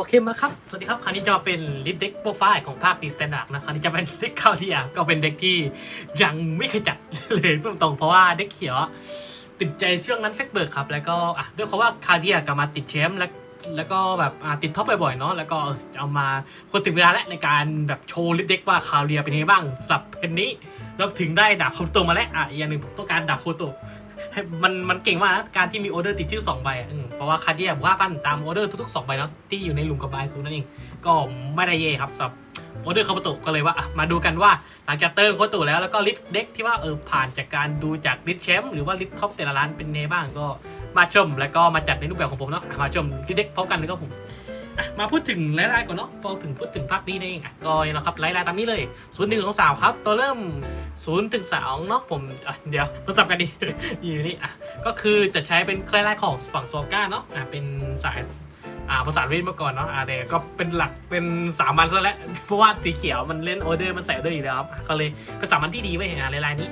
โอเคมาครับ สวัสดีครับ คราวนี้จะมาเป็นลิสเด็กโปรไฟล์ของภาคดีสแตนดาร์ดนะคราวนี้จะเป็นเด็กคาวเดียก็เป็นเด็กที่ยังไม่เคยจัดเลยพูดตรงเพราะว่าเด็กเขียวติดใจช่วงนั้นเฟกเบิร์กครับ แล้วก็อะด้วยเพราะว่าคาเดียกลับมาติดแชมป์แล้วแล้วก็แบบติดท็อปบ่อยๆเนาะแล้วก็เออจะเอามาคนถึงเวลาแล้วในการแบบโชว์ลิสเด็กว่าคาวเดียเป็นยังไงบ้างสำหรับเพนนี้แล้วถึงได้ดาบโคโตมาแล้วอะอีกอย่างหนึ่งผมต้องการดาบโคโต มันมันเก่งมากนะการที่มีออเดอร์ติดชื่อ 2 ใบอะเพราะว่าคาเดียบอกว่าปั้นตามออเดอร์ทุกๆ2ใบเนาะที่อยู่ในหลุมกับบายซูนั่นเอง ก็ไม่ได้เย่ครับสำหรับออเดอร์คาปโตก็เลยว่ามาดูกันว่าหลังจากเติมคาปโตะแล้วแล้วก็ลิสเด็กที่ว่าเออผ่านจากการดูจากลิสแชมป์หรือว่าลิสท็อปแต่ละร้านเป็นไงบ้างก็มาชมแล้วก็มาจัดในรูปแบบของผมเนาะมาชมลิสเด็กพร้อมกันเลยครับผม อะมาพูดถึงรายๆก่อนเนาะพอถึงพูดถึงภาคนี้นั่นเองอะก็เนี่ยนะครับรายๆตามนี้เลยศูนย์หนึ่งของสามครับ ตัวเริ่มศูนย์ถึงสองเนาะผมะเดี๋ยวมาสับกันดิอยู่นี่อะก็คือจะใช้เป็นคล้ายๆของฝั่งโซก้าเนาะอ่าเป็นสายอ่าภาษาเวทมาก่อนเนาะอ่าแต่ก็เป็นหลักเป็นสามัญซะแล้วเพราะว่าสีเขียวมันเล่นออเดอร์มันใส่ออเดอร์อยู่แล้วครับก็เลยเป็นสามัญที่ดีไว้ยอ่าลายๆนี้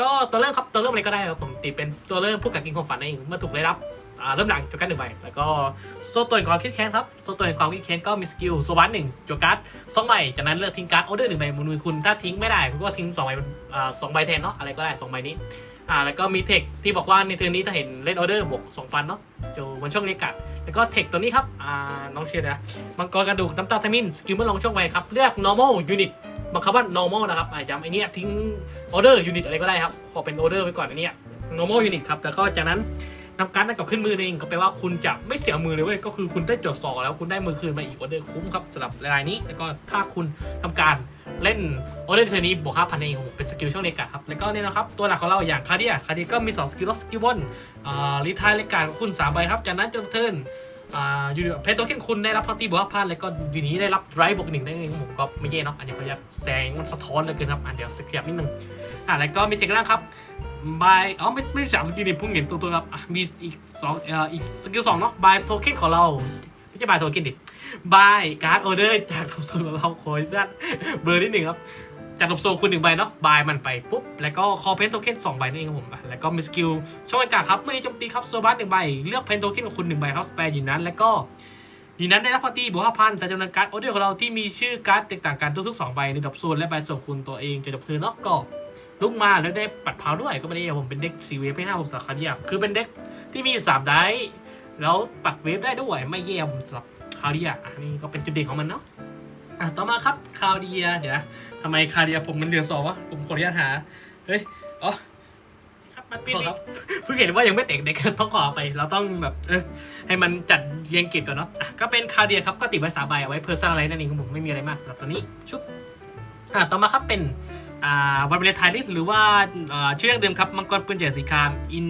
ก็ตัวเริ่มครับตัวเริ่มอะไรก็ได้ครับผมติดเป็นตัวเริ่มผู้กักกินความฝันเองเมื่อถูกได้รับ เริ่มหลังจวการ์ดหนึ่งใบแล้วก็โซ่ตัวแห่งความคิดแค้นครับโซ่ตัวแห่งความคิดแค้นก็มีสกิลโซบัสหนึ่งจวการ์ดสองใบจากนั้นเลือกทิ้งการ์ดออเดอร์หนึ่งใบบนมือคุณถ้าทิ้งไม่ได้คุณก็ทิ้งสองใบสองใบแทนเนาะอะไรก็ได้สองใบนี้อ่าแล้วก็มีเทคที่บอกว่าในเทอร์นนี้ถ้าเห็นเล่นออเดอร์บวก2,000เนาะจูบนช่องเรียกกัดแล้วก็เทคตัวนี้ครับอ่าน้องเชียร์นะมังกรกระดูกน้ำตาทมินสกิลเมื่อลงช่องไวครับเลือก normal unit บังคับว่า normal นะครับอาจจะไอเนี้ยทิ้งออเดอร์ unit อะไรก็ได้ครับ พอเป็นออเดอร์ไว้ก่อนอันเนี้ย normal unit ครับ แล้วก็จากนั้น นำการ์ดนั้นกลับขึ้นมือเองก็แปลว่าคุณจะไม่เสียมือเลยเว้ยก็คือคุณได้จดสองแล้วคุณได้มือคืนมาอีกออเดอร์คุ้มครับสำหรับรายนี้ แล้วก็ถ้าคุณทำการเล่นออเดอร์เทอร์นี้บวกห้าพันเองผมเป็นสกิลช่องเลกาครับแล้วก็เนี่ยนะครับตัวหลักของเราอย่างคาเดียคาเดียก็มี2สกิลล็อกสกิลบนอ่ารีทายเลกาคุณ3ใบครับจากนั้นจนเทิร์นอยู่เพจโตเค็นคุณได้รับพอตีบวกห้าพันแล้วก็อยู่นี้ได้รับไรบวกหนึ่งได้เองผมก็ไม่แย่เนาะอันนี้เขาจะแสงมันสะท้อนเลยเกินครับอะเดี๋ยวสกิลนิดนึงอ่าแล้วก็มีเทคล่างครับ บายอ๋อไม่ไม่สามสกิลนี่พิ่งเห็นตัวตัวครับมีอีกสองเอ่ออีกสกิลสองเนาะบายโทเค็นของเราไม่ใช่บายโทเค็นดิบายการ์ดออเดอร์จากทบโซนของเราโคยด้านเบอร์นิดหนึ่งครับจากทบโซนคุณหนึ่งใบเนาะบายมันไปปุ๊บแล้วก็คอเพนโทเค็นสองใบนั่นเองครับผมแล้วก็มีสกิลช่องอากาศครับเมื่อนี้โจมตีครับโซบัสหนึ่งใบเลือกเพนโทเค็นของคุณหนึ่งใบครับสแตนอยู่นั้นแล้วก็อยู่นั้นได้รับพอตีบวกห้าพันแต่จำนวนการ์ดออเดอร์ของเราที่มีชื่อการ์ดแตกต่างกันทุกๆสองใบในดับโซนและใบส่งคุณตัวเองจะดับเทิร์นเนาะก็ ลุกมาแล้วได้ปัดเผาด้วยก็ไม่ได้ผมเป็นเด็กสีเวฟไม่ห้าผมสาขาเดียวคือเป็นเด็กที่มีสามได้แล้วปัดเวฟได้ด้วยไม่แย่ผมสำหรับคาวเดียอะนี่ก็เป็นจุดเด่นของมันเนาะอะต่อมาครับคาวเดียเดี๋ยวนะทำไมคาวเดียผมมันเรียนสอบวะผมขออนุญาตหาเฮ้ยอ๋อครับมันเป็นขอครับเพิ่งเห็นว่ายังไม่เตะเด็กต้องขอไป เราต้องแบบเออให้มันจัดเรียงเกตก่อนเนาะอะก็เป็นคาวเดียครับก็ติดไว้สามใบเอาไว้เพอร์ซันอะไรนั่นเองของผมไม่มีอะไรมากสำหรับตัวนี้ชุบอะต่อมาครับเป็นอ่า วันเวลไทลิสหรือว่าอ่าชื่อเดิมครับมังกรปืนใหญ่สีครามอิน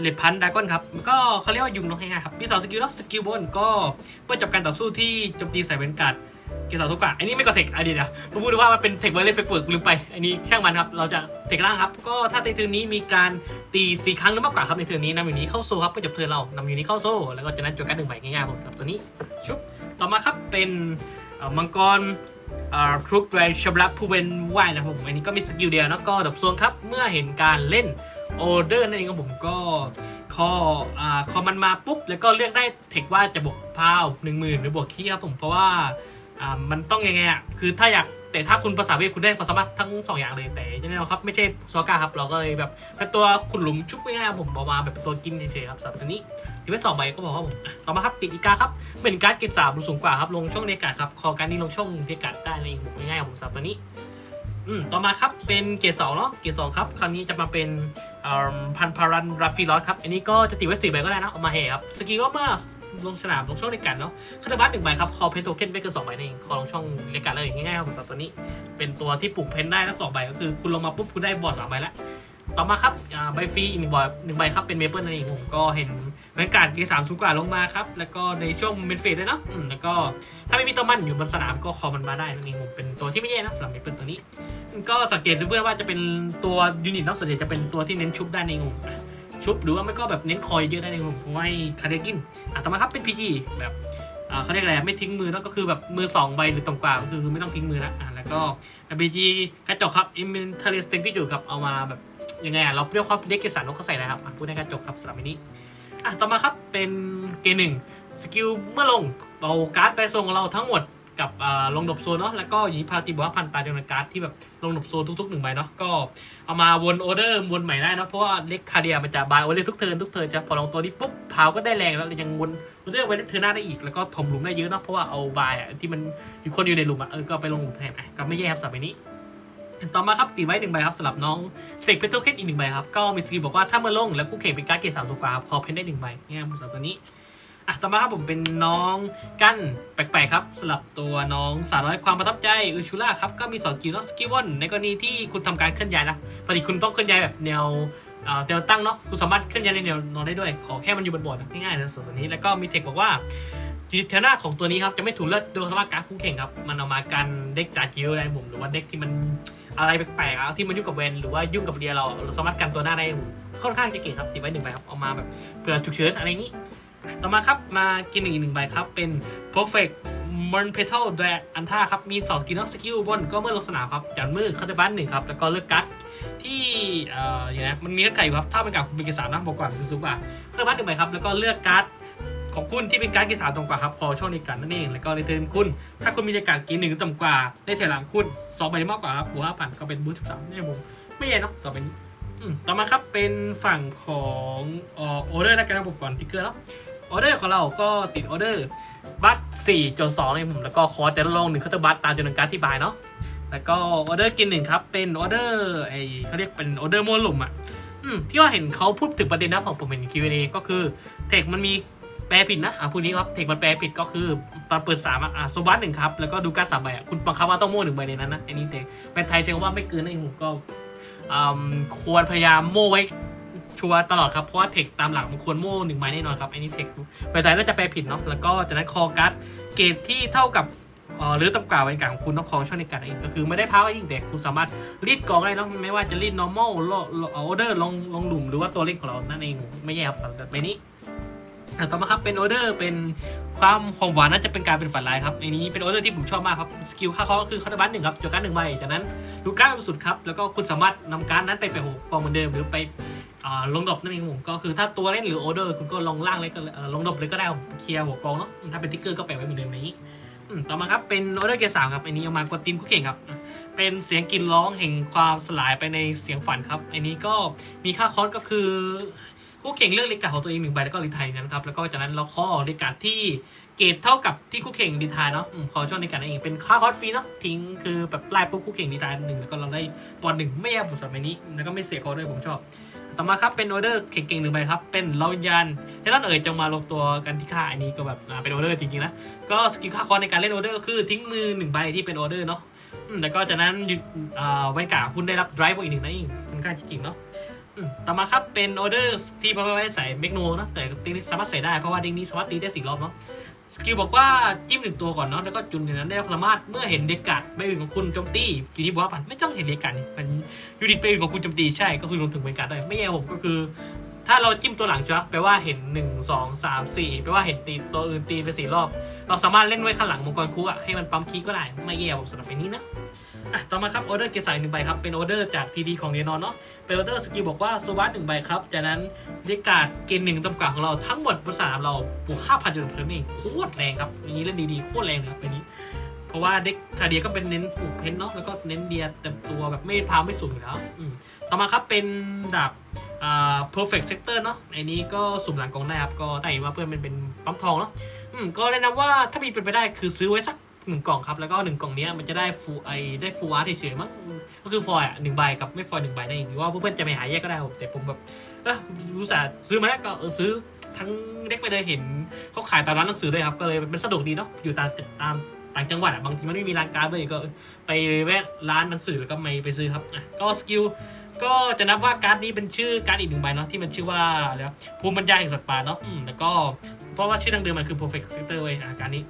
เลพันดากอนครับมันก็เขาเรียกว่ายุงนกง่ายๆครับมีสองสกิลแล้วสกิลบนก็เพื่อจับการต่อสู้ที่โจมตีใส่เวนการ์ดเกสรทุกกะอันนี้ไม่ก็เทคอันนี้เดี๋ยวผมพูดว่ามันเป็นเทคไวเลฟเฟกเปิร์ลืมไป อันนี้ช่างมันครับ เราจะเทคล่างครับ ก็ถ้าในเทิร์นนี้มีการตีสี่ครั้งหรือมากกว่าครับในเทิร์นนี้นำอยู่นี้เข้าโซ่ครับเพื่อจับเทิร์นเรานำอยู่นี้เข้าโซ่แล้วก็จะนั้นจดการหนึ่งใบง่ายๆผมสำหรับตัวนี้ชุบต่อมาครับเป็นมังกร ครุกแรชบลับผู้เป็นว่ายนะครับผมอันนี้ก็มีสกิลเดียวนะก็ดับโซนครับ เมื่อเห็นการเล่นออเดอร์นั่นเองครับผมก็คออ่าคอมันมาปุ๊บ แล้วก็เลือกได้เทคว่าจะบวกพาวหนึ่งหมื่นหรือบวกขี้ครับผมเพราะว่าอ่ามันต้องยังไงอะคือถ้าอยาก แต่ถ้าคุณภาษาเวทคุณได้ความสามารถทั้งสองอย่างเลยแต่แน่นอนครับไม่ใช่ซอก้าครับเราก็เลยแบบเป็นตัวขุดหลุมชุบง่ายๆผมเอามาแบบตัวกินเฉยๆครับสำหรับตัวนี้ทีไว้สองใบก็บอกว่าผมต่อมาครับติดอีกาครับเป็นการ์ดเกรดสามสูงกว่าครับลงช่องเนกาครับคอการนี้ลงช่องเนกาได้เลยผมง่ายๆครับผมสับตัวนี้ อืมต่อมาครับเป็นเกรดสองเนาะเกรดสองครับคราวนี้จะมาเป็นพันพารันราฟิลอสครับ อันนี้ก็จะติดไว้สี่ใบก็ได้นะออกมาเฮครับ สกิลก็มาลงสนามลงช่องในการเนาะคาร์บัสหนึ่งใบครับ คอเพนโทเค็นไม่เกินสองใบนั่นเองคอลงช่องเดการเลยง่ายๆครับผมสับตัวนี้ เป็นตัวที่ปลูกเพนได้ทั้งสองใบก็คือคุณลงมาปุ๊บคุณได้บอร์ดสามใบแล้ว ต่อมาครับใบฟรีอีกหนึ่งใบหนึ่งใบครับเป็นเมเปิลนั่นเองผมก็เห็นบรรยากาศเกสามสูงกว่าลงมาครับแล้วก็ในช่วงเมนเฟสด้วยเนาะแล้วก็ถ้าไม่มีตัวมันอยู่บนสนามก็คอมันมาได้นั่นเองผมเป็นตัวที่ไม่แย่นะสำหรับเมเปิลตัวนี้ ก็สังเกตเพื่อนว่าจะเป็นตัวยูนิตเนาะส่วนใหญ่จะเป็นตัวที่เน้นชุบได้ในงผมอะชุบหรือว่าไม่ก็แบบเน้นคอยเยอะได้ในงผมผมให้คาเดกินอะต่อมาครับเป็นพีจีแบบเขาเรียกอะไรไม่ทิ้งมือเนาะก็คือแบบมือสองใบหรือต่ำกว่าก็คือไม่ต้องทิ้งมือนะอะแล้วก็พีจีกระจกครับอิมเมนเทเลสติงที่อยู่ครับเอามาแบบ ยังไงอะเราเรียกความเด็กเกสารนกเขาใส่นะครับพูดในการจบครับสำหรับอันนี้อะต่อมาครับเป็นเกหนึ่งสกิลเมื่อลงเอาการ์ดไปส่งของเราทั้งหมดกับอ่าลงดบโซนเนาะแล้วก็หยีพาติบวกพันตาจำนวนการ์ดที่แบบลงดบโซนทุกๆหนึ่งใบเนาะก็เอามาวนออเดอร์วนใหม่ได้นะเพราะว่าเล็กคาเดียมันจะบายออเดอร์ทุกเทิร์นทุกเทิร์นจะพอลงตัวนี้ปุ๊บพาวก็ได้แรงแล้วยังวนออเดอร์ไว้ในเทิร์นหน้าได้อีกแล้วก็ถมหลุมได้เยอะเนาะเพราะว่าเอาบายอะที่มันอยู่คนอยู่ในหลุมอะเออก็ไปลงหลุมแทนอะก็ไม่แย่ครับสำหรับใบนี้ ต่อมาครับตีไว้หนึ่งใบครับสำหรับน้องเสกเพโตรเคสอีกหนึ่งใบครับก็มีสกิลบอกว่าถ้าเมื่อลงแล้วคู่แข่งเป็นการ์ดเกรดสามตัวกว่าครับขอเพนได้หนึ่งใบง่ยๆสำหรับตัวนี้อะต่อมาครับผมเป็นน้องกั้นแปลกๆครับสำหรับตัวน้องสาวน้อยความประทับใจอุชูล่าครับก็มีสองกิลนาะสกิวันในกรณีที่คุณทำการเคลื่อนย้ายนะปกติคุณต้องเคลื่อนย้ายแบบแนวเอ่อแนวตั้งเนาะคุณสามารถเคลื่อนย้ายในแนวนอนได้ด้วย ขอแค่มันอยู่บนบอร์ดง่ายๆนะส่วนตัวนี้แล้วก็มีเทคบอกว่าทีแถวหน้าของตัวนี้ครับจะไม่ถูกเลือดโดยสมารถการคู่แข่งครับมันเอามากันเด็กจากจิวได้ผมหรือว่าเด็กที่มัน อะไรแปลกๆอะที่มันยุ่งกับเวนหรือว่ายุ่งกับเดียเราเราสามารถกันตัวหน้าได้ค่อนข้างจะเก่งครับติดไว้หนึ่งใบครับเอามาแบบเผื่อฉุกเฉินอะไรอย่างนี้ ต่อมาครับมากินอีกหนึ่งใบครับเป็น perfect m o n p e t a l d r a อันท่าครับมี2สกิลนาะสกิลบนก็เมื่อลงสนามครับจันมือเข้าในบ้านหนึ่งครับแล้วก็เลือกการ์ดที่เอ่ออย่างนี้มันมีเงื่อนไข่ครับถ้าเป็นกับคุณเป็นกิจสารนะบอกก่อนคือสูงกว่าเลือกบ้านหนึ่งใบครับแล้วก็เลือกการ์ด ของคุณที่เป็นการกีฬาตรงกว่าครับพอช่องในการนั่นเองแล้วก็ในเทิร์นคุณ ถ้าคุณมีในการกีหนึ่งต่ำกว่าได้เทหลังคุณสองใบมากกว่าครับบวกห้าพันก็เป็นบูทสิบสามนี่ผมไม่แย่เนาะต่อไปนี้ต่อมาครับเป็นฝั่งของออเดอร์แล้วกันครับผมก่อนติ๊กเกอร์เนาะออเดอร์ของเราก็ติดออเดอร์บัตสี่จนสองเลยผมแล้วก็คอร์สแต่ละลงหนึ่งเคาน์เตอร์บัตตามจำนวนการที่บายเนาะแล้วก็ออเดอร์กินหนึ่งครับเป็นออเดอร์ไอเขาเรียกเป็นออเดอร์โมลลุ่มอะที่ว่าเห็นเขาพูดถึงประเด็นนะของผมเห็น Q&A ก็คือเทคมันมี แปลผิดนะอะพูดนี้ครับเทคมันแปลผิดก็คือตอนเปิดสามอะโซบัสหนึ่งครับ แล้วก็ดูการสามใบอะคุณบังคับว่าต้องโม่หนึ่งใบในนั้นนะอันนี้เทคแปลไทยใช้คำว่าไม่เกินนั่นเองผมก็ควรพยายามโม่ไว้ชัวร์ตลอดครับ เพราะว่าเทคตามหลักมันควรโม่หนึ่งใบแน่นอนครับอันนี้เทคแปลไทยน่าจะแปลผิดเนาะแล้วก็จากนั้นคอการ์ดเกรดที่เท่ากับหรือต่ำกว่าบรรยากาศของคุณต้องครองช่องในการเองก็คือไม่ได้พาวยิ่งแต่คุณสามารถรีดกองได้เนาะไม่ว่าจะรีด normal โลออเดอร์ลงลงหลุมหรือว่าตัวเล่นของเรานั่นเองไม่แย่ครับสำหรับใบนี้ อะต่อมาครับเป็นออเดอร์เป็นความหอมหวานน่าจะเป็นการเป็นฝันร้ายครับในนี้เป็นออเดอร์ที่ผมชอบมากครับสกิลค่าเขาก็คือคาร์บัตหนึ่งครับจดการ์ดหนึ่งใบจากนั้นดูการ์ดเป็นสุดครับแล้วก็คุณสามารถนำการ์ดนั้นไปไปหกกองเหมือนเดิมหรือไปอลงดอปนั่นเองผมก็คือถ้าตัวเล่นหรือออเดอร์คุณก็ลงล่างเลยก็ลงดอปเลยก็ได้เคลียร์หัวกองเนาะถ้าเป็นติ๊กเกอร์ก็แปะไว้เหมือนเดิมนนี้ต่อมาครับเป็นออเดอร์เกสามครับอันนี้เอามากดทีมคู่แข่งครับเป็นเสียงกรีนร้องแห่งความสลายไปในเสียงฝันครับอันนี้ก็มีค่าคอสก็คือ คู่แข่งเลือกเลกาของตัวเองหนึ่งใบแล้วก็รีไทยนั้นครับแล้วก็จากนั้นเราข้อเลกาที่เกรดเท่ากับที่คู่แข่งรีไทยเนาะอืมขอช่วงในการนั่นเองเป็นค่าคอร์สฟรีเนาะทิ้งคือแบบไล่ปุ๊บคู่แข่งรีไทยหนึ่งแล้วก็เราได้ปอนหนึ่งไม่แย่ผมสำหรับใบนี้แล้วก็ไม่เสียคอร์ด้วยผมชอบต่อมาครับเป็นออเดอร์เก่งๆหนึ่งใบครับ เป็นเราวิญญาณให้ท่านเอ๋ยจงมารวมตัวกันที่ค่าอันนี้ก็แบบเป็นออเดอร์จริงๆนะก็สกิลค่าคอร์สในการเล่นออเดอร์ก็คือทิ้งมือหนึ่งใบที่เป็นออเดอร์เนาะแล้วก็จากนั้นหยุดอ่าบรรยากาคุณได้รับไดรฟ์อีกหนึ่งนั่นเองค่อนข้าจะเก่งเนาะ ต่อมาครับเป็นออเดอร์ที่พ่อไว้ใส่เมกโนนะแต่ตีนี้สามารถใส่ได้เพราะว่าดิ้งนี้สามารถตีได้สี่รอบเนาะสกิลบอกว่าจิ้มหนึ่งตัวก่อนเนาะแล้วก็จุนในนั้นได้รับสามารถเมื่อเห็นเด็กกัดไม่อื่นของคุณโจมตีทีนี้บอกว่ามันไม่ต้องเห็นเด็กกัดมันยูนิตไปอื่นของคุณโจมตีใช่ก็คือรวมถึงเป็นการดได้ไม่แย่ผมก็คือ ถ้าเราจิ้มตัวหลังใช่ไหมแปลว่าเห็นหนึ่งสองสามสี่แปลว่าเห็นตีตัวอื่นตีไปสี่รอบ เราสามารถเล่นไว้ข้างหลังมังกรคุกอะให้มันปั๊มคีก็ได้ไม่แย่ผมสำหรับไปนี้นะ อะต่อมาครับออเดอร์เกรดสายหนึ่งใบครับ เป็นออเดอร์จากทีดีของเรนอนเนาะ เป็นออเดอร์สกิลบอกว่าโซวัสหนึ่งใบครับ จากนั้นเรียกการ์ดเกณฑ์หนึ่งตำกว่าของเราทั้งหมดบนสนามเราบวกห้าพันจนเพิ่มเองโคตรแรงครับอันนี้เล่นดีๆโคตรแรงเลยครับอันนี้ เพราะว่าเด็กคาเดียก็เป็นเน้นปลูกเพนเนาะ แล้วก็เน้นเดียเต็มตัวแบบไม่พาวไม่สูงอยู่แล้วต่อมาครับเป็นดาบอ่า perfect sector เนาะอันนี้ก็สุ่มหลังกองได้ครับ ก็ได้ว่าเพื่อนมันเป็นปั๊มทองเนาะก็แนะนำว่าถ้ามีเป็นไปได้คือซื้อไว้สัก หนึ่งกล่องครับ แล้วก็หนึ่งกล่องเนี้ยมันจะได้ฟูไอได้ฟูอาร์ตเฉยๆมั้งก็คือฟอยล์อะหนึ่งใบกับไม่ฟอย์หนึ่งใบนั่นเองหรือว่าเพื่อนๆจะไปหาแยกก็ได้ครับแต่ผมแบบเออรู้สึกซื้อมาแล้วก็เออซื้อทั้งเด็กไปเลยเห็นเขาขายตามร้านหนังสือด้วยครับ ก็เลยมันสะดวกดีเนาะอยู่ตามตามต่างจังหวัดอะบางทีมันไม่มีร้านการ์ดเลยก็ไปแวะร้านหนังสือแล้วก็ไม่ไปซื้อครับอะก็สกิลก็จะนับว่าการ์ดนี้เป็นชื่อการ์ดอีกหนึ่งใบเนาะที่มันชื่อว่าอะไรวภูมิปัญญาแห่งสัตว์ป่าเนาะแล้วก็เพราะว่าชื่อดังเดิมมันคือ perfect sector เว้ยอะการดนี้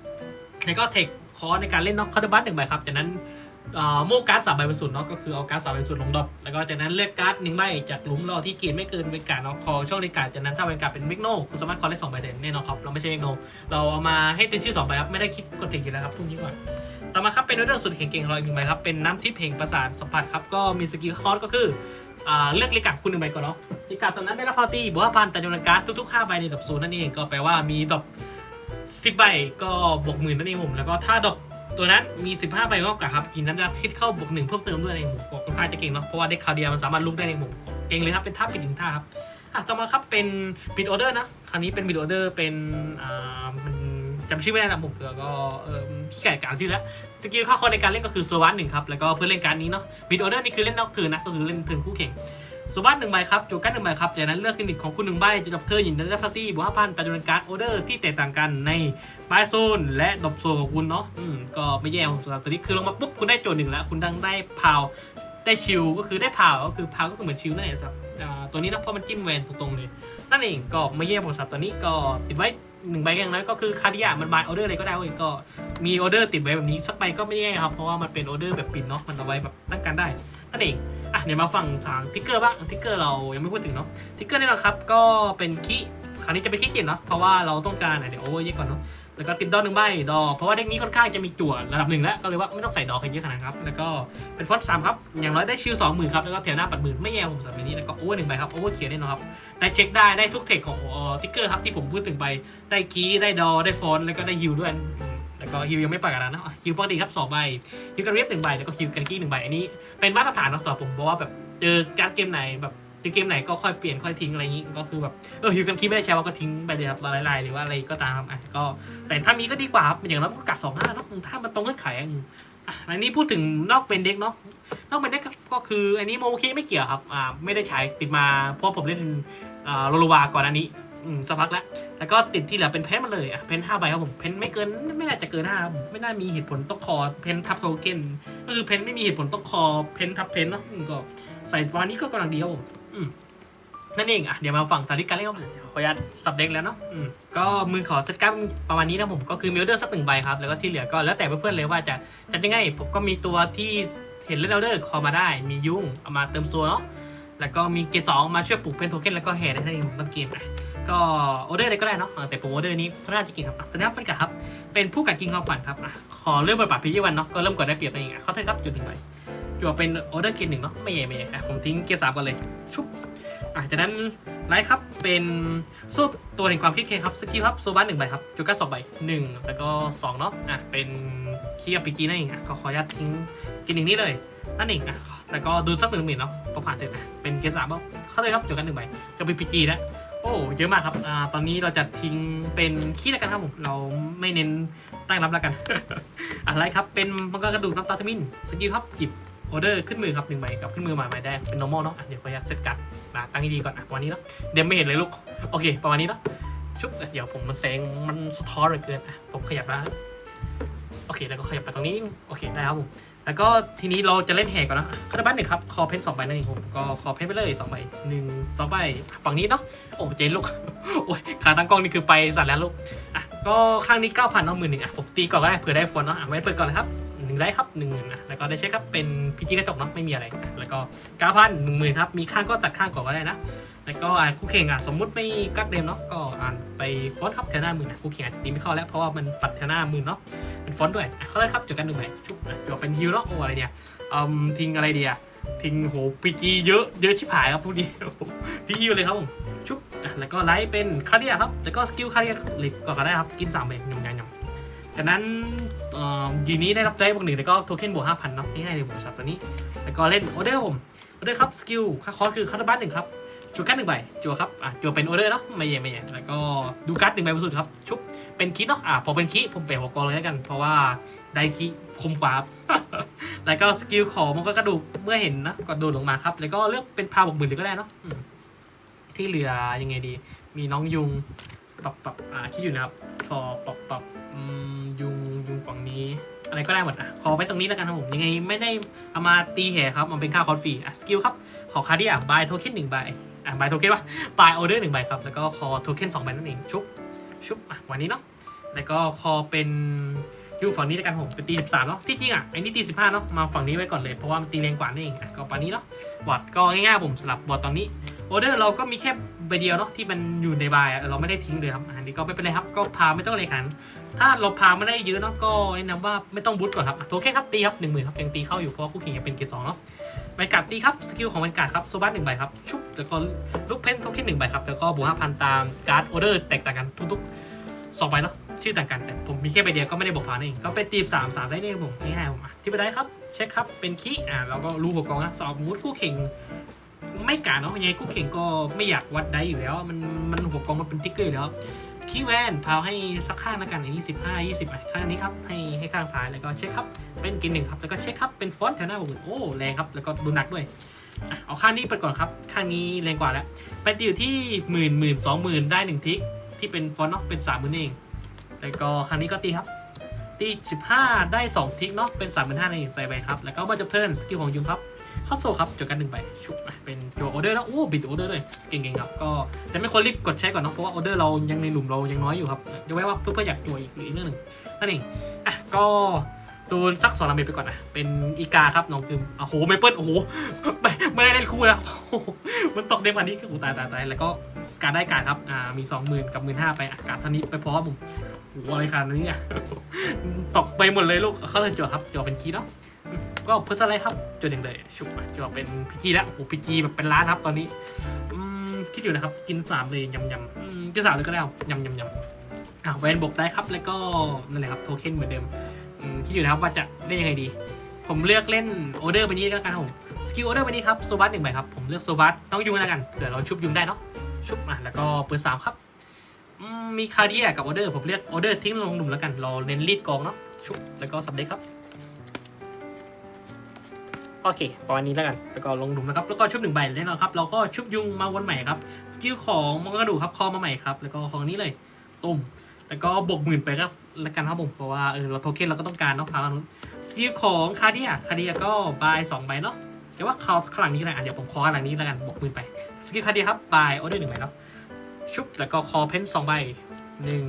แล้วก็เทค คอในการเล่นเนาะคาร์ดบัตหนึ่งใบครับ จากนั้นโม่การ์ดสามใบบนสุดเนาะก็คือเอาการ์ดสามใบบนสุดลงดอกแล้วก็จากนั้นเลือกการ์ดหนึ่งใบจากหลุมรอที่เกีนไม่เกินเป็นการเนาะคอช่องในการจากนั้นถ้าเป็นการเป็นเมกโนคุณสามารถคอได้สองใบเต็มแน่นอนครับเราไม่ใช่เมกโนเราเอามาให้ติดชื่อสองใบครับไม่ได้คิดกดถึงอยู่แล้วครับพรุ่งนี้ก่อนต่อมาครับเป็นเรื่องสุดเก่งๆเราอีกหนึ่งใบครับเป็นน้ำทิพย์แห่งประสานสัมผัสครับก็มีสกิลคอร์สก็คือเลือกเลกาคุณหนึ่งใบก่อนเนาะเลกาตอนนั้นได้รับพาร์ตี้บวกพันแต่จำนวนการ์ดทุกๆ5ใบในดับศูนย์นั่นเองก็แปลว่ามีดับ สิบใบก็บวกหมื่นนั่นเองผมแล้วก็ถ้าดอกตัวนั้นมี 15ใบรอกกับครับกินน้ำดาคิดเข้าบวกหนึ่งเพิ่มเติมด้วยในหมู่ก็ค่อนข้างจะเก่งเนาะเพราะว่าเด็กคาเดียมันสามารถลุกได้ในหมู่เก่งเลยครับเป็นท่าปิดหนึ่งท่าครับอะต่อมาครับเป็นปิดออเดอร์นะคราวนี้เป็นปิดออเดอร์เป็นอ่ามันจำชื่อไม่ได้นะผมแล้วก็เออที่แก่การที่แล้วสกิลข้าคอในการเล่นก็คือโซวันหนึ่งครับแล้วก็เพื่อเล่นการนี้เนาะปิดออเดอร์นี่คือเล่นนอกเทินนะก็คือเล่นเทินคู่แข่ง สวัสดหนึ่งใบครับจูกันหนึ่งใบครับ จากนั้นเลือกคลินิกของคุณหนึ่งใบจะจับเธอหญิงได้พาร์ตี้บวกห้าพันการดำเนินการออเดอร์ที่แตกต่างกันในบายโซน และดอบโซนของคุณเนาะอืมก็ไม่แย่ของสำหรับตัวนี้คือลงมาปุ๊บคุณได้โจทย์หนึ่งแล้ว คุณดังได้พาวได้ชิลก็คือได้พาวก็คือพาวก็คือเหมือนชิลนั่นเองครับอ่าตัวนี้นะเพราะมันจิ้มแวนตรงๆเลยนั่นเองก็ไม่แย่ของสับตัวนี้ก็ติดไว้หนึ่งใบอย่างนั้นก็คือคาร์ดิอามันบายออเดอร์อะไรก็ได้เว้ยก็มีออเดอร์ติดไว้แบบนี้สักใบก็ไม่แย่ครับเพราะว่ามันเป็นออเดอร์แบบปิดเนาะมันเอาไว้แบบตั้งการได้นั่นเอง อะเดี๋ยวมาฟังทางทิกเกอร์บ้างทิกเกอร์เรายังไม่พูดถึงเนาะทิกเกอร์นี่นะครับก็เป็นคีคราวนี้จะเป็นคีเจ็ดเนาะเพราะว่าเราต้องการอะเดี๋ยวโอเวอร์เยอะก่อนเนาะแล้วก็ติดดอหนึ่งใบดอเพราะว่าเด็กนี้ค่อนข้างจะมีจั่วระดับหนึ่งแล้วก็เลยว่าไม่ต้องใส่ดอกให้เยอะขนาดนั้นครับแล้วก็เป็นฟอนต์สามครับอย่างน้อยได้ชิลสองหมื่นครับแล้วก็แถวหน้าปัดหมื่นไม่แย่ผมสำหรับนนี้แล้วก็โอเวอร์หนึ่งใบครับโอเวอร์เขียนแน่นอนครับได้เช็คได้ได้ทุกเทคของทิกเกอร์ครับที่ผมพูดถึงไปได้คีได้ดอได้ฟอนต์แล้วก็ได้ฮิลด้วย แล้วก็ฮิลยังไม่ปล่อยกันนะฮิลปกติครับสองใบฮิลกันเวฟหนึ่งใบแล้วก็ฮิลกันกี้หนึ่งใบอันนี้เป็นมาตรฐานเนาะสำหรับผมเพราะว่าแบบเจอการดเกมไหนแบบเจอเกมไหนก็ค่อยเปลี่ยนค่อยทิ้งอะไรอย่างงี้ก็คือแบบเออฮิวกันคิดไม่ได้ใช้ว่าก็ทิ้งไปเลยครับลายๆหรือว่าอะไรก็ตามอะก็แต่ถ้ามีก็ดีกว่าครับอย่างน้อยมันก็กัดสองห้าเนาะถ้ามันตรงเงื่อนไขอันนี้พูดถึงนอกเป็นเด็กเนาะนอกเป็นเด็กก็คืออันนี้โมเคไม่เกี่ยวครับอ่าไม่ได้ใช้ติดมาเพราะผมเล่นอ่าโรโลวาก่อนอันนี้ อืมสักพักแล้วแล้วก็ติดที่เหลือเป็นเพนมาเลยอะเพนห้าใบครับผมเพนไม่เกินไม่น่าจะเกินห้าครับไม่น่ามีเหตุผลต้องคอเพนทับโทเค็นก็คือเพนไม่มีเหตุผลต้องคอเพนทับเพนเนาะก็ใส่ประมานี้ก็กำลังดีครับผมอืมนั่นเองอะเดี๋ยวมาฝั่งสาริการเล่ครับขออนุญาตสับเด็กแล้วเนาะก็มือขอเซตกล้ามประมาณนี้นะผมก็คือมีออเดอร์สักหนึ่งใบครับ แล้วก็ที่เหลือก็แล้วแต่เพื่อนๆเลยว่าจะจะยังไงผมก็มีตัวที่เห็นเล่นเดอร์คอมาได้มียุ่งเอามาเติมโซเนาะ แล้วก็มีเกรดสองมาช่วยปลูกเพนโทเค็นแล้วก็แห่ได้ในต้นเกมอะก็ออเดอร์อะไรก็ได้เนาะแต่ผมออเดอร์นี้ค่าจะเก่งครับอัศนีเป็นกับครับ เป็นผู้กัดกินความฝันครับขอเริ่มบทบาทพีจีวันเนาะก็เริ่มก่อนได้เปรียบนั่นเองอะเขาเทิร์นครับจุดหนึ่งไปจั่วเป็นออเดอร์เกณฑ์หนึ่งเนาะไม่ใหญ่ไม่ใหญ่อะผมทิ้งเกียร์สามกันเลยชุบอะจากนั้นไลท์ครับเป็นโซ่ตัวแห่งความคิดเคครับสกิลครับโซบัสหนึ่งใบครับจูก้าสองใบหนึ่งแล้วก็สองเนาะอะเป็นคีย์พีจีนั่นเองอะก็ขออนุญาตทิ้งกินหนึ่งนี้เลยนั่นเองอะ แล้วก็ดูสักหนึ่งหมื่นเนาะพอผ่านเสร็จอะเป็นเกียร์สามเนาะเข้าเลยครับจูก้าหนึ่งใบจะเป็นพีจีแล้วโอ้เยอะมากครับอ่าตอนนี้เราจะทิ้งเป็นขี้แล้วกันครับผมเราไม่เน้นตั้งรับแล้วกัน อะไรครับเป็นมังกรกระดูกน้ำตาทมินสกิลครับหยิบออเดอร์ขึ้นมือครับหนึ่งใบกับขึ้นมือมาใหม่ได้เป็น normal เนาะะเดี๋ยวขออนุญาตเซตการ์ดนะตั้งให้ดีก่อนอะประมาณนี้เนาะเดี๋ยวไม่เห็นเลยลูกโอเคประมาณนี้เนาะชุบเดี๋ยวผมมันแสงมันสะท้อนเหลือเกินอะผมขยับแล้ว โอเค แล้วก็ขยับไปตรงนี้โอเคได้ครับผมแล้วก็ทีนี้เราจะเล่นแห่ก่อนนะคาร์บันหนึ่งครับคอเพนสองใบนั่นเองผมก็คอเพนไปเลยสองใบหนึ่งสองใบฝั่งนี้เนาะโอ้เจนลูกโอ้ยขาตั้งกล้องนี่คือไปสั่นแล้วลูกอะก็ข้างนี้เก้าพันเนาะหมื่นหนึ่งอะผมตีก่อนก็ได้เผื่อได้ฟอนเนาะอะไว้เปิดก่อนเลยครับหนึ่งได้ครับหนึ่งหมื่นอะแล้วก็ได้เช็คครับเป็นพีจีกระจกเนาะไม่มีอะไรแล้วก็เก้าพันหนึ่งหมื่นครับมีข้างก็ตัดข้างก่อนก็ได้นะ แล้วก็อ่าคู่แข่งอะสมมุติไม่กักเดมเนาะก็อ่านไปฟอนต์ครับแถวหน้ามื่นะคู่แข่งอาจจะตีไม่เข้าแล้วเพราะว่ามันปัดแถวหน้ามื่นเนาะเป็นฟอนต์ด้วยอะเขาเลยครับจุดกันหนึ่งใบชุบอะจุดเป็นฮิวเนาะโอ้อะไรเนี่ยอืมทิ้งอะไรเดีอะทิ้งโหพีจีเยอะเยอะชิบหายครับพวกนี้ทิ้งฮิวเลยครับผมชุบแล้วก็ไลท์เป็นคาเรียครับแล้วก็สกิลคาเรียหลิกก็ได้ครับกินสามใบยำยำยำจากนั้นยีนี้ได้รับได้บวกหนึ่งแล้วก็โทเค็นบวกห้าพันเนาะง่ายๆเลยผมสับตัวนี้ แล้วก็เล่นออเดอร์ครับผมออเดอร์ครับสกิลค่าคอร์สคือคาร์บัสหนึ่งครับ จุดการ์ดหนึ่งใบจัวครับอะจัวเป็นออเดอร์เนาะไม่แย่ไม่แย่แล้วก็ดูการ์ดหนึ่งใบบนสุดครับ ชุบเป็นคีย์เนาะอะพอเป็นคีผมเปลี่ยนหัวกองเลยแล้วกัน เพราะว่าได้คีคมกว่าแล้วก็สกิลของมันก็กระดูกเมื่อเห็นนะก็โดดลงมาครับ แล้วก็เลือกเป็นพาบกหมื่นเลยก็ได้เนาะที่เหลือยังไงดี มีน้องยุงปรับปรับอ่าคิดอยู่นะครับขอปรับปรับยุงยุงฝั่งนี้อะไรก็ได้หมดอะขอไว้ตรงนี้แล้วกันครับผมยังไงไม่ได้เอามาตีแห่ครับ มันเป็นค่าคอร์สฟรีอะสกิลครับ ขอคาร์ดิอะบายโทเค็นหนึ่งใบ อะบโทเค็นว่าบายออเดอร์หนึ่งใบครับ แล้วก็คอโทเค็นสองใบนั่นเอง ชุบ ชุบ อะ วันนี้เนาะ แล้วก็คอเป็นอยู่ฝั่งนี้แล้วกันผมเป็นตีสิบสามเนาะ ที่จริงอะไอ้นี่ตีสิบห้าเนาะ มาฝั่งนี้ไว้ก่อนเลย เพราะว่ามันตีแรงกว่านั่นเอง อะ ก็ปานนี้เนาะ บอดก็ง่ายๆผมสลับบอดตอนนี้ออเดอร์เราก็มีแค่ใบเดียวเนาะที่มันอยู่ในบายอะเราไม่ได้ทิ้งเลยครับอันนี้ก็ไม่เป็นไรครับก็พาไม่ต้องเลยขนาดนั้นถ้าเราพาไม่ได้เยอะเนาะก็แนะนำว่าไม่ต้องบูทก่อนครับโทเค็นครับตีครับหนึ่งหมื่นครับยังตีเข้าอยู่เพราะคู่แข่งยังเป็นเกียร์สองเนาะ บรรยากาศตีครับ สกิลของบรรยากาศครับโซบัสหนึ่งใบครับ ชุบแล้วก็ลูกเพนโทเค็นหนึ่งใบครับ แล้วก็บวกห้าพันตามการ์ดออเดอร์แตกต่างกันทุกๆสองใบเนาะชื่อต่างกัน แต่ผมมีแค่ใบเดียวก็ไม่ได้บอกพานเองก็เป็นตีมสามสามได้เนี่ยผมง่ายๆผมอะที่ไปได้ครับ เช็คครับเป็นคีอ่าเราก็รู้หัวกองนะสอบมุดคู่เข่งไม่กาเนาะยังไงคู่เข่งก็ไม่อยากวัดได้อยู่แล้ว มันมันหัวกองมันเป็นติ๊กเกอร์อยู่แล้ว คีแวนพาวให้สักข้างนะกันอันนี้สิบห้ายี่สิบข้างนี้ครับให้ให้ข้างซ้ายแล้วก็เช็คครับเป็นกินหนึ่งครับแล้วก็เช็คครับเป็นฟอนต์แถวหน้าผมโอ้แรงครับแล้วก็ดูหนักด้วยเอาข้างนี้ไปก่อนครับข้างนี้แรงกว่าแล้วไปตีอยู่ที่หมื่นหมื่นสองหมื่นได้หนึ่งทิกที่เป็นฟอนต์เนาะเป็นสามหมื่นเองแล้วก็ครั้งนี้ก็ตีครับตีสิบห้าได้สองทิกเนาะเป็นสามหมื่นห้าเองใส่ไปครับแล้วก็มาจะเทิร์นสกิลของยุงครับ เข้าโซ่ครับจดกันหนึ่งใบชุบเป็นโจออเดอร์แล้วโอ้บิดออเดอร์เลยเก่งๆครับก็แต่ไม่ควรรีบกดใช้ก่อนเนาะเพราะว่าออเดอร์เรายังในหลุมเรายังน้อยอยู่ครับเดี๋ยวไว้ว่าเพื่อๆอยากจัวอีกหรืออีกเรื่องหนึ่งนั่นเองอะก็ตูนสักสองลำเบไปก่อนนะเป็นอีกาครับน้องกึมโอ้โหเมเปิลโอ้โหไม่ไม่ได้เล่นคู่แล้วมันตกเดมอันนี้คือกูตายตายตายแล้วก็การได้การครับอ่ามี20,000กับ15,000ไปอะการท่านี้ไปพร้อมผมโอ้โหอะไรขนาดนี้อะตกไปหมดเลยลูกเข้าเลยจั่ครับจั่วเป็นคีย์เนาะ ก็เพื่ออะไรครับจั่วหนึ่งเลยชุบมาจั่วเป็นพีจีแล้วโอ้โหพีจีแบบเป็นล้านครับตอนนี้คิดอยู่นะครับ กินสามเลยยำยำกินสามเลยก็ได้ยำยำยำอะแวนบวกได้ครับแล้วก็นั่นแหละครับโทเค็นเหมือนเดิมคิดอยู่นะครับว่าจะเล่นยังไงดี ผมเลือกเล่นออเดอร์ไปนี้แล้วกันครับผมสกิลออเดอร์ไปนี้ครับโซบัสหนึ่งใบครับผมเลือกโซบัสต้องยุงแล้วกันเผื่อเราชุบยุงได้เนาะชุบอะแล้วก็เปิดสามครับมีคาร์เดียกับออเดอร์ผมเรียกออเดอร์ทิ้งลงหนุ่มแล้วกันราเน้นรีดกองเนาะชุบแล้วก็สับเด็กครับ โอเคประมาณนี้แล้วกันแล้วก็ลงหนุ่มนะครับ แล้วก็ชุบหนึ่งใบแน่นอนครับ เราก็ชุบยุงมาวนใหม่ครับ สกิลของมังกรดูครับ คอมาใหม่ครับ แล้วก็ของนี้เลยตุ่มแล้วก็บวกหมื่นไปครับแล้วกันครับผม เพราะว่าเออเราโทเค็นเราก็ต้องการเนาะพารานุนสกิลของคาเดียคาเดียก็บายสองใบเนาะแต่ว่าเขาข้างหลังนี้ก็ได้อะเดี๋ยวผมขอข้างหลังนี้แล้วกันบวกหมื่นไป สกิลคาร์ดียครับบายออเดอร์หนึ่งใบเนาะ ชุบแล้วก็คอเพนสองใบหนึ่ง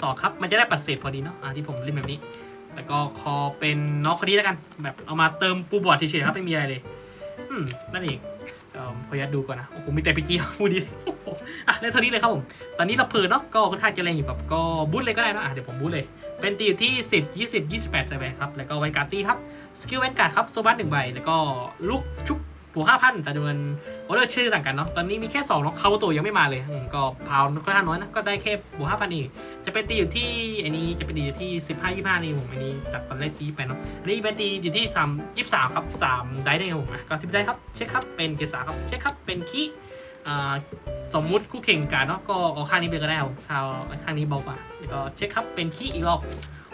สองครับ มันจะได้ปัดเศษพอดีเนาะอ่าที่ผมเล่นแบบนี้ แล้วก็คอเป็นน็อกคดีแล้วกัน แบบเอามาเติมปูบอร์ดเฉยๆครับไม่มีอะไรเลย อืมนั่นเองเอ่อขออนุญาตดูก่อนนะ โอ้โห มีแต่พีจีพูดดีอะเล่นเท่านี้เลยครับผม ตอนนี้เราเพลินเนาะ ก็ค่อนข้างจะแรงอยู่แบบก็บูทเลยก็ได้นะอะเดี๋ยวผมบูทเลย เป็นตีอยู่ที่ 10 20 28ใส่ไปครับ แล้วก็ไวการ์ตี้ครับ สกิลไวนการ์ดครับโซบัสหนึ่งใบ แล้วก็ลุกชุบ บวกห้าพันแต่จำนวนออเดอร์ชื่อต่างกันเนาะตอนนี้มีแค่2เนาะคาตัวยังไม่มาเลยก็พาวค่อนข้างน้อยนะก็ได้แค่บวกห้าพันเองจะเป็นตีอยู่ที่อันนี้จะเป็นตีอยู่ที่สิบห้ายี่ห้านี่ผมอันนี้ตัดตอนแรกตีไปเนาะอันนี้เป็นตีอยู่ที่สามยี่สามครับสามได้ได้ผมอะก็ทิปได้ครับเช็คครับเป็นเกสาครับเช็คครับเป็นคีอ่าสมมุติคู่แข่งกันเนาะก็เอาข้างนี้ไปก็ได้ครับข้าข้างนี้เบากว่าแล้วก็เช็คครับเป็นคีอีกรอบ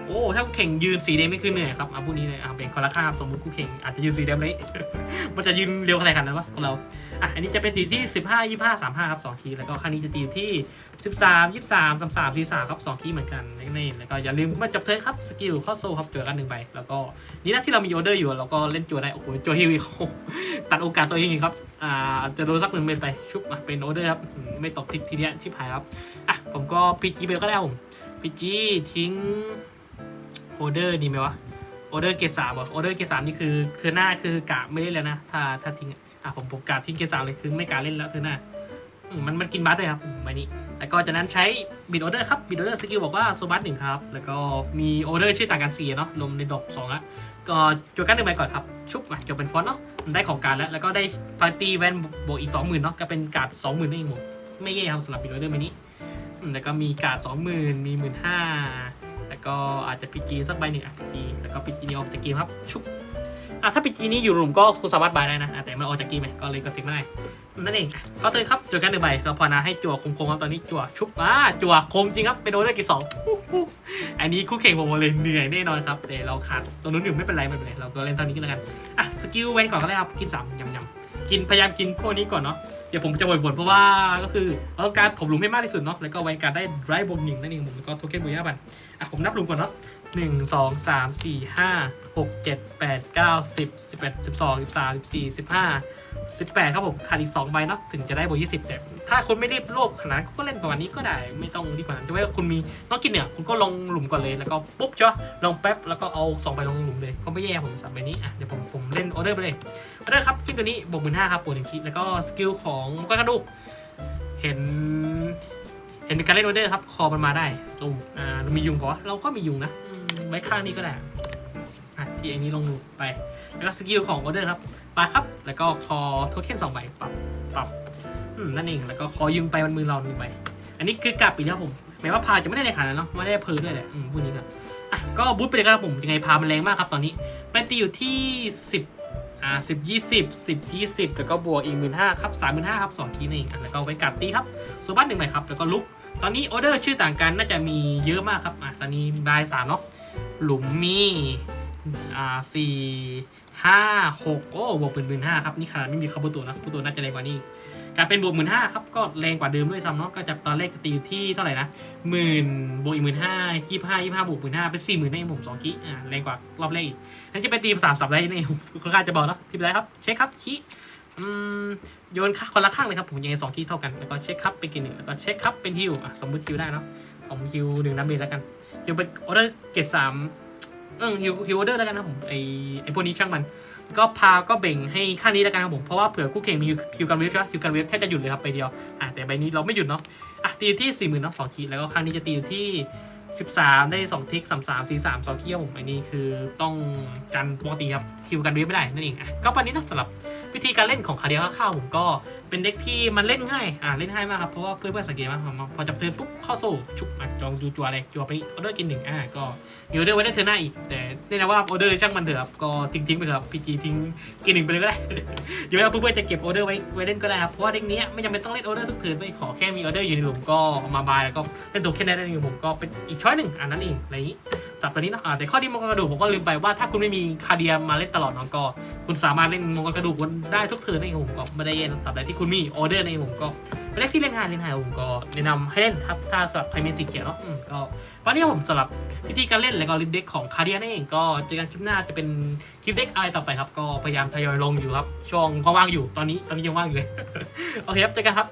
โอ้ถ้าคู่แข่งยืนสีแดงไม่คือเหนื่อยครับอะพูดนี้เลยอะเป็นคนละข้าบสมมติคู่แข่งอาจจะยืนสีแดงเลย มันจะยืนเร็วขนาดนั้นวะของเราอะอันนี้จะเป็นตีที่สิบห้ายี่ห้าสามห้าครับสองคีย์แล้วก็ข้งนี้จะตีที่สิบสามยี่สามสามสามสี่สามครับสองคีย์เหมือนกันนี่แล้วก็อย่าลืมมาจับเทิร์นครับสกิลเข้าโซ่ครับจั่วกันหนึ่งใบแล้วก็นี่นะที่เรามีออเดอร์อยู่เราก็เล่นจั่วได้โอ้โหจั่วฮิวอีกโอตัดโอกาสตัวเองอีกครับอ่าจะโดนสักหนึ่งเมนไปชุบมาเป็นออเดอร์ครับไม่ตกทิกทีเนี้ยชิบหายครับอะผมก็พีจีไปก็ได้ผมพีจีทิ้ง ออเดอร์ดีไหมวะออเดอร์เกสามเหรอออเดอร์เกสามนี่คือเธอหน้าคือกะไม่เล่นแล้วนะ ถ้าถ้าทิ้งอะผมผมกะทิ้งเกสามเลยคือไม่กะเล่นแล้วเธอหน้ามันมันกินบัตด้วยครับใบนี้ แล้วก็จากนั้นใช้บิดออเดอร์ครับบิดออเดอร์สกิลบอกว่าโซบัสหนึ่งครับ แล้วก็มีออเดอร์ชื่อต่างกันสี่เนาะรวมในดอกสองละก็จดกันหนึ่งใบก่อนครับ ชุบมาจบเป็นฟอนต์เนาะมันได้ของการแล้ว แล้วก็ได้พาร์ตี้แวนบวกอีกสองหมื่นเนาะก็เป็นการ์ดสองหมื่นนั่นเองผมไม่แย่ครับสำหรับบิดออเดอร์มินี้แล้วก็มีการ์ดสองหมื่นมีหมื่นห้า แล้วก็อาจจะพีจีสักใบหนึ่งอะพีจีแล้วก็พีจีนี้ออกจากเกมครับ ชุบอะถ้าพีจีนี้อยู่หลุมก็คุณสามารถบายได้นะ แต่มันออกจากเกมไหมก็เลยก็ทิ้งไม่ได้ นั่นเองเขาเตือนครับจั่วกันหนึ่งใบก็พอนะให้จั่วคมๆครับตอนนี้จั่วชุบอ่าจั่วคมจริงครับเป็นโอเดอร์กี่สองอันนี้คู่แข่งผมเลยเหนื่อยแน่นอนครับแต่เราขาดตัวนู้นอยู่ไม่เป็นไรไม่เป็นไรเราก็เล่นเท่านี้กันแล้วกันอะสกิลเวนก่อนก็ได้ครับกินสามยำยำ กินพยายามกินพวกนี้ก่อนเนาะเดี๋ยวผมจะบ่นๆเพราะว่าก็คือเราต้องการถมหลุมให้มากที่สุดเนาะแล้วก็ไว้การได้ไรบวกหนึ่งนั่นเองผมแล้วก็โทเค็นบุญญาบันอะผมนับหลุมก่อนเนาะหนึ่งสองสามสี่ห้าหกเจ็ดแปดเก้าสิบสิบเอ็ดสิบสองสิบสามสิบสี่สิบห้าสิบแปดครับผมขาดอีกสองใบเนาะถึงจะได้โบ20แต่ ถ้าคุณไม่รีบโลภขนาดนั้นก็เล่นประมาณนี้ก็ได้ไม่ต้องรีบขนาดนั้นจะว่าคุณมีน้องกินเนี่ยคุณก็ลงหลุมก่อนเลยแล้วก็ปุ๊บจ้ะลงแป๊บแล้วก็เอา2ใบลงหลุมเลยก็ไม่แย่ผมสับใบนี้อะเดี๋ยวผมผมเล่นออเดอร์ไปเลยออเดอร์ครับคลิปตัวนี้บวกหมื่นห้าครับปวดหนึ่งคิดแล้วก็สกิลของก้อนกระดูกเห็นเห็นเป็นการเล่นออเดอร์ครับคอมันมาได้ตุ่มอ่ามียุงเพราะเราก็มียุงนะไว้ข้างนี้ก็ได้อะที่อ้นี้ลงไป แล้วก็สกิลของออเดอร์ครับปาครับแล้วก็คอโทเค็นสองใบปรับปรับ นั่นเองแล้วก็คอยืมไปมันมือเราหนึ่งใบอันนี้คือกาปิดครับผมใม้ว่าพาจะไม่ได้ในขนาดนั้นเนาะไม่ได้เพอด้วยแหละพูดนี้ก็อะก็บูทไปเลยครับผมยังไงพามันแรงมากครับตอนนี้เป็นตีอยู่ที่ 10อ่า10 20 10 20แล้วก็บวกอีก15,000ครับ35,000ครับ2ทีนั่นเองอะแล้วก็ไว้กัดตีครับโซบัสหนึ่งใบครับแล้วก็ลุกตอนนี้ออเดอร์ชื่อต่างกันน่าจะมีเยอะมากครับอะตอนนี้บายสามเนาะหลุมมีอ่าสี่ห้าหกโอ้บวกเป็นหมื่นห้าครับนี่ขนาดไม่มีคาบุโตะนะคาบุโตะน่าจะแรงกว่านี้ กลายเป็นบวกหมื่นห้าครับ ก็แรงกว่าเดิมด้วยซ้ำเนาะก็จะตอนแรกจะตีอยู่ที่เท่าไหร่นะหมื่นบวกอีกหมื่นห้ายี่ห้ายี่ห้าบวกหมื่นห้าเป็นสี่หมื่นให้ผมสองคิอ่าแรงกว่ารอบแรกอีกนั่นจะเป็นตีสามสับได้นี่ผมค่อนข้างจะบอกเนาะที่ไปได้ครับเช็คครับคิอืมโยนคนละข้างเลยครับผมยังไงสองที่เท่ากันแล้วก็เช็คครับเป็นกี่หนึ่งแล้วก็เช็คครับเป็นฮิวอะสมมติฮิวได้เนาะผมฮิวหนึ่งน้ำเบรแล้วกันฮิวเป็นออเดอร์เกตสามเออฮิวฮิวออเดอร์แล้วกันนะผมไอไอพวกนี้ช่างมัน ก็พาก็เบ่งให้ข้างนี้แล้วกันครับผม เพราะว่าเผื่อคู่แข่งมีคิวกันเวฟใช่ไหมคิวกันเวฟแค่จะหยุดเลยครับไปเดียว อะแต่ใบนี้เราไม่หยุดเนาะ อะตีที่สี่หมื่นเนาะสองคีแล้วก็ข้างนี้จะตีที่สิบสามได้สองทิกสามสามสี่สามสองคีครับผมอันนี้คือต้องการปกติครับคิวกันเวฟไม่ได้นั่นเองอะก็ประมาณนี้นะสำหรับ วิธีการเล่นของคาเดียข้าวผมก็เป็นเด็กที่มันเล่นง่ายอ่าเล่นง่ายมากครับเพราะว่าเพื่อนๆสังเกตมาพอจับเทิร์นปุ๊บเข้าโซ่ชุบอะจองจูจัวเลยจัวไปออเดอร์กินหนึ่งอ่าก็มีออเดอร์ไว้ได้เทิร์นหน้าอีกแต่แน่นะว่าออเดอร์ช่างมันเถอะครับก็ทิ้งๆไปเถอะครับพีจีทิ้งกินหนึ่งไปเลยก็ได้อย่าไม่ว่าเพื่อนๆจะเก็บออเดอร์ไว้ไว้เล่นก็ได้ครับเพราะว่าเด็กนี้ไม่จำเป็นต้องเล่นออเดอร์ทุกเทิร์นไม่ขอแค่มีออเดอร์อยู่ในหลุมก็มาบายแล้วก็เล่นตัวแค่นั้นเองผมก็เป็นอีกช้อยหนึ่งอันนั้นเองอะไรอย่างนี้สับตัวนี้นะแต่ข้อดีมองกระดูกผมก็ลืมไปว่าถ้าคุณไม่มีคาเดียมาเล่นตลอดน้องก็คุณสามารถเล่นมงกรกระดูกได้ทุกเทิร์นในผมก็ไม่ได้เย็นสับใดที่คุณมีออเดอร์ในผมก็เป็นเลขที่เล่นงายเล่นหายผมก็แนะนำให้เล่นครับ ถ้าสำหรับใครมีสีเขียวเนาะก็วันนี้ผมสำหรับวิธีการเล่นแล้วก็ลินเด็กของคาเดียนั่นเองก็เจอกันคลิปหน้าจะเป็นคลิปเด็กอะไรต่อไปครับ ก็พยายามทยอยลงอยู่ครับช่องว่างอยู่ตอนนี้ตอนนี้ยังว่างอยู่เลยโอเคครับเจอกันครับ